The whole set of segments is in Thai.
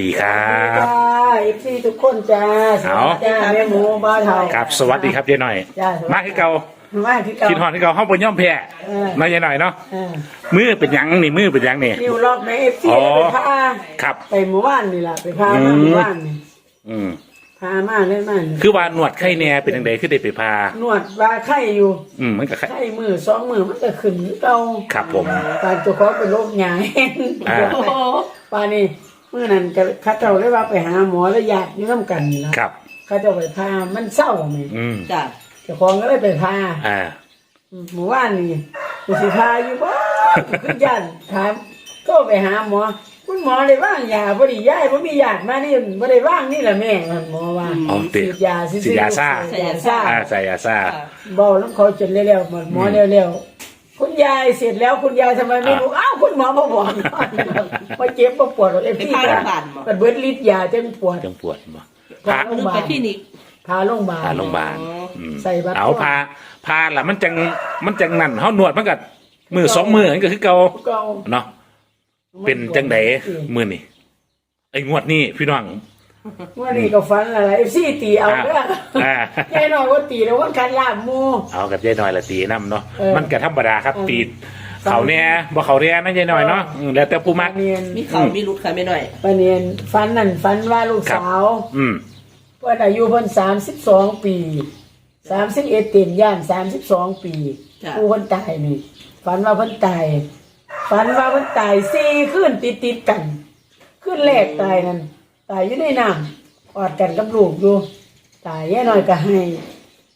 ดีครับจ้าเอฟซีทุกคนจ้าสเอาวัสดีจ้าแม่หมูบ้านเฮา ครับสวัสดีครับยายหน่อย จ้ามาคือเก่ามาที่เก่า คิดฮอนที่เก่าห้องบนย่อมแพ้เออมายายหน่อยเนาะเออมือเป็นหยังนี่มือเป็นหยังนี่ นิวล็อกในเอฟซีอ๋อ ไปพาครับ ไปหมู่บ้านนี่ล่ะไปพาอืมามหมู่บ้านนี่อืมพามาเล่นมานี่คือว่าหนวดไข้แน่เป็นยังไงคือได้ไปพานวดว่าไข้อยู่อืมมันก็ไข้ ไข้มือสองมือมันก็ขึ้นเก่าครับผม ปานตัวเขาเป็นโรคหยาแห้งอ่า ปานนี่ เมื่อนั้นก็เข้าเจ้าเลยว่าไปหาหมอแล้วญาติอยู่น้ำกันนี่ล่ะครับ เข้าเจ้าไปพามันเศร้าไหมอืมจ้ะเจ้าของก็เลยไปพาอ่า หมู่บ้านนี่กูสิพาอยู่บ้านขึ้นยันถามก็ไปหาหมอ คุณหมอได้ว่างยาบ่ได้ย้ายบ่มียามานี่บ่ได้ว่างนี่แหละแม่มันหมอว่าอ๋อติฉีดยาซื่อๆฉีดยาซ่าฉีดยาซ่า อ่าใส่ยาซ่า ค่ะ เบาน้ำเขาจนเร็วๆหมดหมอเร็วๆ คุณยายเสร็จแล้วคุณยายทำไมไม่รู้อ้าวคุณหมอบ่บอกมาเจ็บบ่ปวดเอฟไปซีพาโรงพยาบาลบ่ มันเบิดฤทธิ์ยาจังปวดจังปวดบ่พาพาโรงพนึยากบาไปลที่นิกพาโรงพยาบาล พาโรงพยาบาลอ๋ออืมใส่บัตร เอาพาพาล่ะมันจังมันจังนั่นเฮาหนวดมันก็มือสองมือนั่นก็คือเก่าเก่าเนาะเป็นจังไดมือนี่ไอ้งวดนี้พี่น้อง ว่านี่ก็ฟันอะไรเอฟซีตีเอาเด้ออ่า แน่นอนว่าตีแล้วว่าการลาบหมู เอากับยายหน่อยละตีน้ำเนาะเออมันก็ธรรมดาครับ เออ ตีเขาเนี่ยบ่เขาเนี่ยนะยายหน่อยเนาะอืมแล้วแต่ผู้มักเนียนมีเขามีรุดค่ะไม่หน่อยปะเนียนฟันนั่นฟันว่าลูกสาว อืม เพิ่นอายุเพิ่นสามสิบสองปีสามสิบเอ็ดเต็มย่านสามสิบสองปีจ้ะ ผู้เพิ่นตายนี่ฝันว่าเพิ่นตายฝันว่าเพิ่นตายสี่คืนติดติดๆกันคืนแรกตายนั่น ตายอยู่ในน้ำกอดกันกับลูกอยู่ ตายแย่หน่อยก็ให้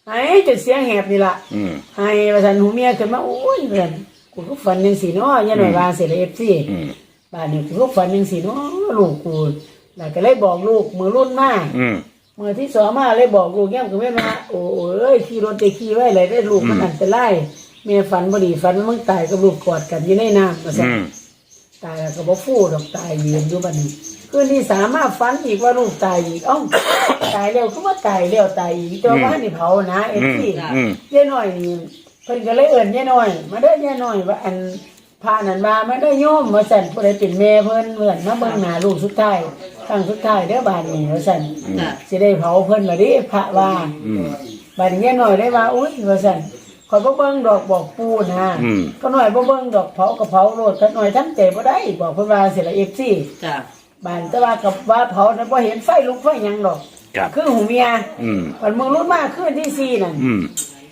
ให้จนเสียงแหบนี่ล่ะอืมให้ประสันหูเมียขึ้นมาโอ้ยเพื่อนกูก็ฝันยังสีเนาะยันหน่อยวางเสร็จเอฟซีอืมบ้านนี้กูก็ฝันยังสีเนาะลูกกูแล้วก็เลยบอกลูกมือรุ่นมาก อืมมือที่สองมาเลยบอกลูกแย้มก็ไม่มาโอ้เอ้ยขี่รถไปขี่ไว้เลยได้ลูกมันอันตรายเมียฝันบ่ดีฝันว่ามึงตายกับลูกกอดกันอยู่ในน้ำมาสั่อืม ตายแล้วก็บ่ฟูดอกตายยืนอยู่บัดนี้คืนที่สามมาฝันอีกว่าลูกตายอีกเอ้าตายแล้วก็ว่าตายแล้วตายอีกเจ้าบ้านนี่เผานะเอฟอืมซีอืม ยายหน่อยนี่เพิ่นก็เลยเอิ้นยายหน่อย มาเด้อยายหน่อยว่าอันพานันมามาเด้อโยมว่าซั่นผู้ใดเป็นแม่เพิ่นเอิ้นมาเบิ่งหน้าลูกสุดท้ายครั้งสุดท้ายเด้อบาดนี้ว่าซั่นจ้ะ สิได้เผาเพิ่นมาดิพระว่าอืมบาดนี้ยายหน่อยได้ว่าอุ้ยว่าซั่น ขอยบ่เบิ่งดอกบอกปู่นะอืม ก็หน่อยบ่เบิ่งดอกเผาก็เผาโลดก็หน่อยทั้งใจบ่ได้บอกเพิ่นว่าสิละ FC จ้ะบานแต่ว่ากับว่าเผานั้นบ่เห็นไฟลุกไฟหยังดอกครับ คือหูเมียอืมมันมึงรู้มาคืนที่สี่นั่นอืม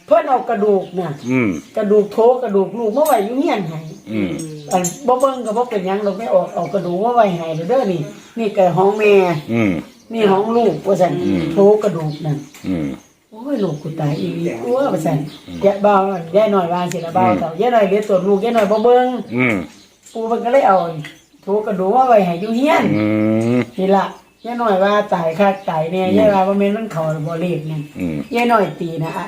เพิ่นเอากระดูกน่ะอืม กระดูกโถกระดูกลูกมาไว้อยู่เฮียนให้อืม อันบ่เบิ่งก็บ่เป็นหยังดอกไม่ออกเอากระดูกมาไว้ให้เด้อนี่ นี่ก็ห้องแม่อืม นี่ห้องลูกว่าซั่นโถกระดูกนั่น อืมโอ้ยลูกกูตายอีกกลัวว่าซั่นยายบ่าวยายน้อยว่าสิละบ่าวเฒ่ายายน้อยเลี้ยงตัวลูกยายน้อยบ่เบิ่งอืมปู่เพิ่นก็เลยเอาโถกระดูกมาไว้ให้อยู่เฮียนอืมนี่ล่ะยายน้อยว่าตายคักตายแน่ยายว่าบ่แม่นมันเข้าบ่เลขนั่นอืมยายน้อยตีนะอะ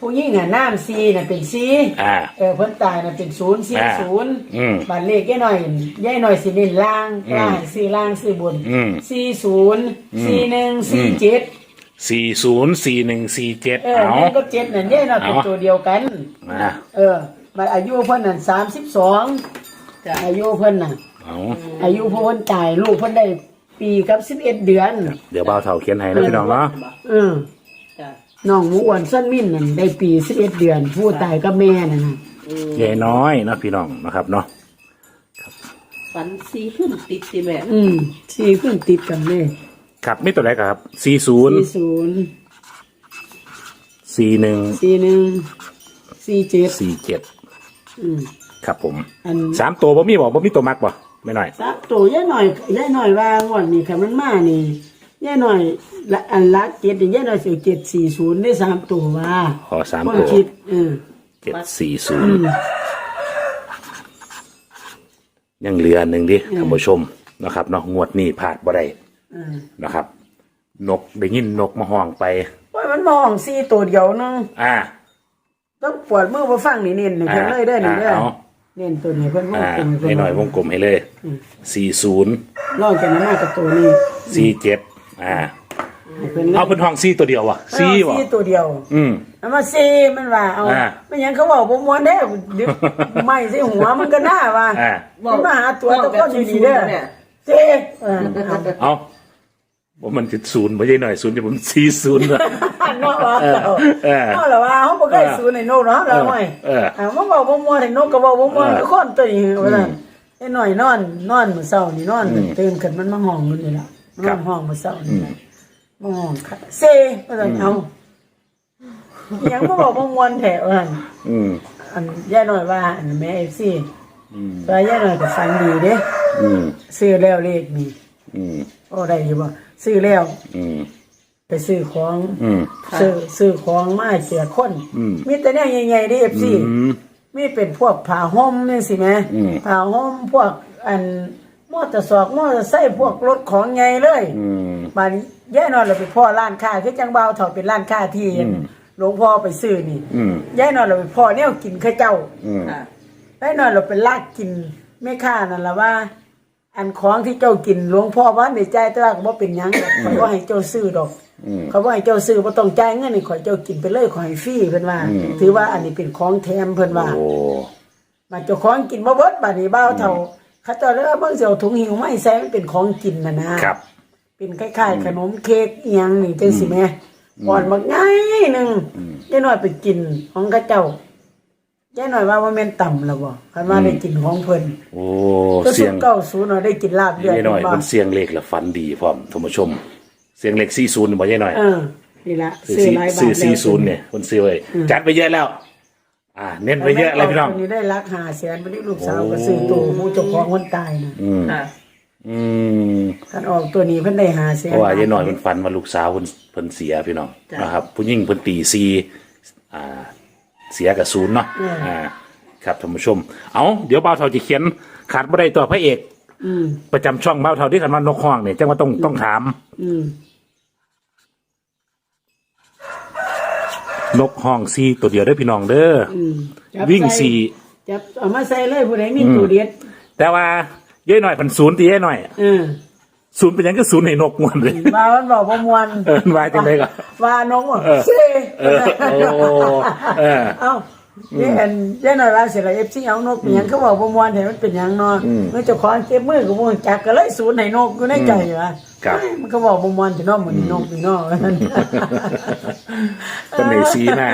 ผู้หญิงอะน้ำซีน่ะเป็นซีอ่า เออเพิ่นตายน่ะเป็นศูนย์สี่อ่าศูนย์อืมบัตรเลขยายน้อยยายน้อยสิเน้นล่างอืมล่างซื้อล่างซื้อบนอืม สี่ศูนย์สี่หนึ่งสี่เจ็ด สี่ศูนย์สี่หนึ่งสี่เจ็ดเออเอาหนึ่งกับเจ็ดนั่นยายน้อยเป็นเอา ตัวเดียวกันอ่าเออบัดอายุเพิ่นนั่นสามสิบสองจ้ะอายุเพิ่นน่ะ เอาอายุเพิ่นตายลูกเพิ่นได้ปีกับสิบเอ็ดเดือนเดี๋ยวเบาเท่าเขียนให้นะพี่น้องเนาะเออจ้ะน้องหมูอ้วนส้นมิ่นนั่นได้ปีสิบเอ็ดเดือน ผู้ตายกับแม่นั่นน่ะอืมยายน้อยเนาะพี่น้องนะครับเนาะฝันซีขึ้นติดสิแม่อืมสี่เพิ่งติดกันเลย ครับไม่ตัวไหนครับสี่ศูนย์สี่ศูนย์สี่หนึ่งสี่หนึ่งสี่เจ็ดสี่เจ็ดอืม ครับผมอัน สามตัวบ่มีบอกบ่มีตัวมักบ่ไม่หน่อย สักตัวย่าหน่อยย่าหน่อยว่างวดนี่ค่ะมันมานี่ย่าหน่อยละอันละเจ็ดนี่ย่าหน่อยสิเจ็ดสี่ศูนย์ได้สามตัวว่าขอสามคนตัวคิดเออเจ็ดสี่ศูนอืย์มยังเหลือหนึ่งดิท่านผู้ชมนะครับเนาะงวดนี้พลาดบ่ได้เออนะครับ นกได้ยินนกมาห้องไปว่ามันมองสี่ตัวเดียวนึงอ่าต้องปวดมือมาฟังนี่เน้นนี่เพิ่นเลยเด้อนี่เด้อเอาเน้นตัวนี้เพิ่นวงอ่ากลมไม่หน่อยวงกลมให้เลยสี่ศูนย์ลองจากนั้นมากับตัวนี้สี่เจ็ดอ่า ให้เพิ่นเลยเอาเพิ่นห้องสี่ตัวเดียววะสี่เอาวะสี่ตัวเดียว อืม เอามาซีมันว่าเอาอ่าไม่ยังเขาบอกผมมวนแท้เดี๋ยวไม่ใส่หัวมันก็น่าว่าอ่า มันมาหาตัวตะก้อนอยู่นี่เด้อเนี่ยเจ๊เออเอาเอา ว่ามันจะศูนย์ไม่ใช่หน่อยศูนย์จะผมสี่ศูนย์นะเนาะว่าเจ้าเออเนาะแล้วว่าเฮาบ่เคยสูนให้นกเนาะแล้วไม่เอออ่ามันบอกบ่ม่วนให้นกก็บอกบ่ม่วนเออทุกคนตัวนี้ว่าซั่นไอ้หน่อยนอน นอนมื้อเช้านี่นอนอืมตื่นขึ้นมันมาห้องอยู่นี่ล่ะนครัอนบห้องมื้อเช้าอืนี่มล่ะมาห้องค่ะเซว่าซั่นเอาอิหยังบ่บอกบ่ม่วนแท้ว่าซั่นอืมอันย่าหน่อยว่า อันแม่ FC อืมว่าย่าหน่อยก็ฟังดีเด้อืมซื้อแล้วเลขนี่ อืมโอ้ได้อยู่บ่ซื้อแล้ว อืมไปซื้อของ อืม ซื้อซื้อของมาให้แก่คน อืม มีแต่แนวใหญ่ๆเด้ FC อืม มีเป็นพวกผ้าห่มนี่สิแหม่อืม ผ้าห่มพวกอันมอเตอร์สอกมอเตอร์ไซค์พวกรถของใหญ่เลยอืม บาดนี้ย่ายนอนเราไปพ่อร้านค้าคือจังเบาเถาเป็นร้านค้าที่อืม หลวงพ่อไปซื้อนี่อืมย่ายนอนเราไปพ่อแนวกินข้าวเจ้า อืม ค่ะย่ายนอนเราไปลากกินแม่ค้านั่นล่ะว่า อันของที่เจ้ากินหลวงพ่อว่าในใจแต่ว่าก็บ่เป็นหยังดอกข่อยบ่ให้เจ้าซื้อดอก อืม เขาบ่ให้เจ้าซื้อบ่ต้องจ่ายเงินนี่ข่อยเจ้ากินไปเลยข่อยให้ฟรีเพิ่นว่าอืมถือว่าอันนี้เป็นของแถมเพิ่นว่า โอ้มาเจ้าของกินบ่เบิดบัดนี้บ่าวเท่าเขาเจ้าเลยว่าเบิ่งสิเอาถุงหิวมาให้ใส่มันเป็นของกินน่ะนะ ครับ เป็นคล้ายๆขนมเค้กอีหยังนี่จังสิแม่ก่อนบักง่ายหนึงยายน้อยไปกินของเขาเจ้า ยายน้อยว่าว่าแม่นต่ำแล้วบ่คันว่าได้กินของเพิ่นโอ้ก็เสีสุยดงเก้าศูนย์น่ะได้กินลาบเลือดยายหน่อยบ่มันเสียงเล็กและฟันดีพร้อมท่านผู้ชม เสียงเล็กสี่ศูนย์บ่ยายหน่อย เออนี่ล่ะซื้อซื้อหลายบาทซื้อแล้วสี่ศูนย์เนี่ยคนซื้อไว้จัดไปเยอะแล้ว อ่า เน้นไปเยอะเลยพี่น้อง คนนี้ได้รักหาแสนบ่ได้ลูกสาวก็ซื้อตัวผู้เจ้าของคนตายน่ะอืมค่ะอืมคันออกตัวนี้เพิ่นได้หาแสนเพราะว่ายายหน่อยมันฝันว่าลูกสาวเพิ่นเพิ่นเสียพี่น้องจ้ะนะครับ ผู้หญิงเพิ่นตีซีอ่า เสียกับศูนย์เนาะอ่าครับท่านผู้ชม เอาเดี๋ยวบ่าวเฒ่าจะเขียนขาดบ่ได้ตัวพระเอกอืมประจำช่องบ่าวเฒ่าที่กันว่านกห้องเนี่ยจังว่าต้องต้องถามอืมนกห้องซีตัวเดียวได้อพี่น้องเด้อออืมจับวิ่งใส่สี่จับเอามาใส่เลยผู้ใดมีตู้เด็ดแต่ว่าเย้หน่อยเป็นศูนย์ตีเย้หน่อย เออ ศูนย์เป็นหยังก็ศูนย์ให้นกมวนเลยว่ามันบอกว่ามวนเออว่าจังได๋ก็ว่านกว่าเออเซ่เออโอ้เออ เอ้านี่อันเจ้าหน่อยว่าเสร็จแล้ว FC เอานกเป็นหยังเขาบอกว่ามวนเห็นมันเป็นหยังเนาะอืมเมื่อเจ้าของเก็บมือก็บ่จักก็เลยศูนย์ให้นกอยู่ในใจว่าครับ มันก็บอกบ่มวนสิเนาะเหมือนนกนี่เนาะเป็นในซีหน้า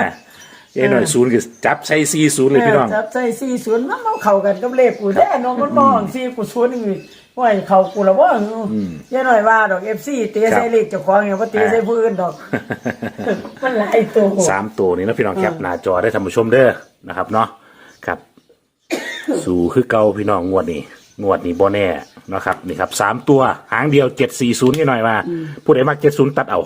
เย้หน่อยศูนย์ก็จับใส่ซีศูนย์เลยพี่น้อง จับใส่40มันเอาเข้ากันกับเลขกูแท้นกมันมอง4กูศูนย์นี่ ว่าให้เข้ากูละบ่เจ้าหน่อยว่าดอก FC เตะใส่เลขเจ้าของเนี่ยบ่เตะใส่ผู้อื่นดอก มันหลายตัว สามตัวนี้นะพี่น้องแคปหน้าจอได้ท่านผู้ชมเด้อนะครับเนาะครับ สู่คือเก่าพี่น้องงวดนี้งวดนี้บ่แน่นะครับนี่ครับสามตัวหางเดียวเจ็ดสี่ศูนย์ยี่หน่อยมาผู้ใดมักเจ็ดศูนย์ตัดเอา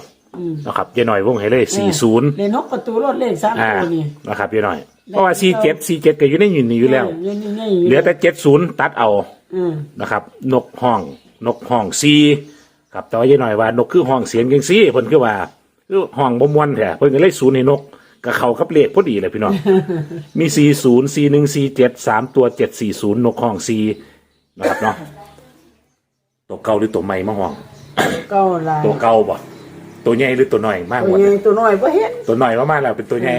นะครับยี่หน่อยวงให้เลยสี่ศูนย์เลขนกประตูรถเลขสามอ่าตัวนี่ นะครับยี่หน่อยเพราะว่าสี่เจ็ดสี่เจ็ดก็อยู่ในอยู่นี่อยู่แล้วนี่นี่นี่เหลือแต่เจ็ดศูนย์ตัดเอา อืมนะครับ นกห้อง นกห้องซีครับแต่ว่ายี่หน่อยว่านกคือห้องเสียงจังซี่เพิ่นคือว่าคือห้องบ่ม่วนแท้เพิ่นก็เลยศูนย์ให้นกก็เข้ากับเลขพอดีเลยพี่น้อง มีสี่ศูนย์สี่หนึ่งสี่เจ็ดสามตัวเจ็ดสี่ศูนย์นกห้องซีนะครับเนาะตัวเก่าหรือตัวใหม่มาห้อง เก้าลายตัวเก่าบ่ตัวใหญ่หรือตัวน้อยมากตักวว่าใหญ่ตัวน้อยบ่เห็นตัวน้อยมากๆแล้วเป็นตัวใหญ่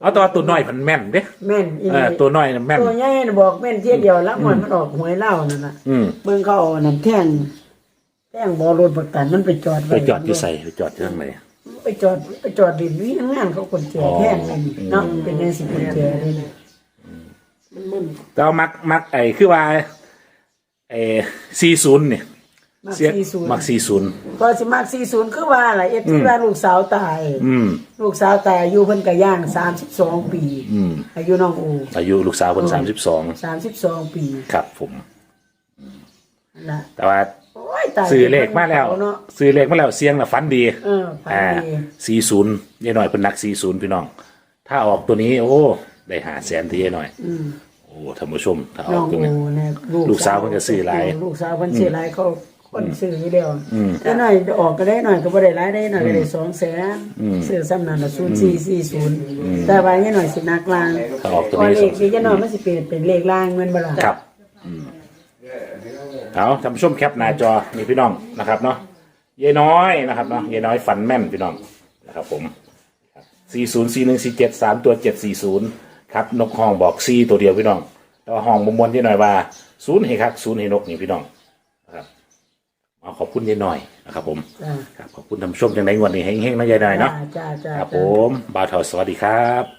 เอาตัวตัวน้อยมันแม่นเด้แม่นอีเออตัวน้อยน่ะแม่น ตัวใหญ่น่ะบอกแม่นเที่ยเดียวแล้วมันมันออกหวยเล่านั่นน่ะอืมเบิ่งเขาเอานั่นแท่งแท่งบ่รถประกันมันไปจอดไปไว้จอดที่ใส่ไปจอดที่ทางไหน ไปจอดไปจอดดินวิงานเขาคนแก่แท่งนั่นเนาะเป็นจังสิคนแก่เลยนี่มันมึนแต่ว่ามักมักไอ้คือว่าไอ้สี่ศูนย์เนี่ย มักเสีย40มักสี่ศูนย์ พอสิมัก40คือว่าล่ะเอ็ดที่ว่าลูกสาวตาย อืม ลูกสาวตายอายุเพิ่นก็ย่าง32ปีอืมอายุน้องอูอายุลูกสาวคนสามสิบสอง32ปีครับผมนั่นล่ะแต่ว่าโอ้ยตายซื้อเลขมาแล้วเนาะ ซื้อเลขมาแล้วเสียงละฟันดีเออพันอ่าดี สี่ศูนย์ยายหน่อยเป็นนักสี่ศูนย์พี่น้อง ถ้าออกตัวนี้ โอ้ ได้หาแสนที่ยายหน่อยอืมโอ้ท่านผู้ชมถ้าอน้ออกงตัวนี้โอเนี่ยลูกสาวเพิ่นก็ซื้อหลาย ลูกสาวเพิ่นซื้อหลายเขา คนซื้ออยู่เดียวอืม แต่หน่อยออกก็ได้หน่อยก็บ่ได้หลายได้หน่อยก็ได้สองแสนซื้อซ้ำนั่นน่ะ0440แต่ว่าเนี่ยหน่อยสินักลางถ้าออกตัวพอนี้เลสขนี่จะหน่อยมันสิเปลี่ยนเป็นเลขล่างแม่นบ่ล่ะครับอืมเอาท่านผู้ชมแคปหน้าจอนี่พี่น้องนะครับเนาะยายน้อยนะครับเนาะยายน้อยฝันแม่นพี่น้องนะครับผมสี่ศูนย์สี่หนึ่งสี่เจ็ดสามตัวเจ็ดสี่ศูนย์ครับนกห้องบอกซีตัวเดียวพี่น้องแต่ว่าห้องมมวนที่หน่อยว่าศูนย์เฮครับศูนย์เฮนกนี่พี่น้องนะครับ เอาขอบคุณยายหน่อยนะครับผมจ้าครับขอบคุณท่านผู้ชมจังไดงวดนี้เฮงๆนะยายหน่อยเนาะจ้าจ้าจ้าครับผมบ่าวเถาสวัสดีครับ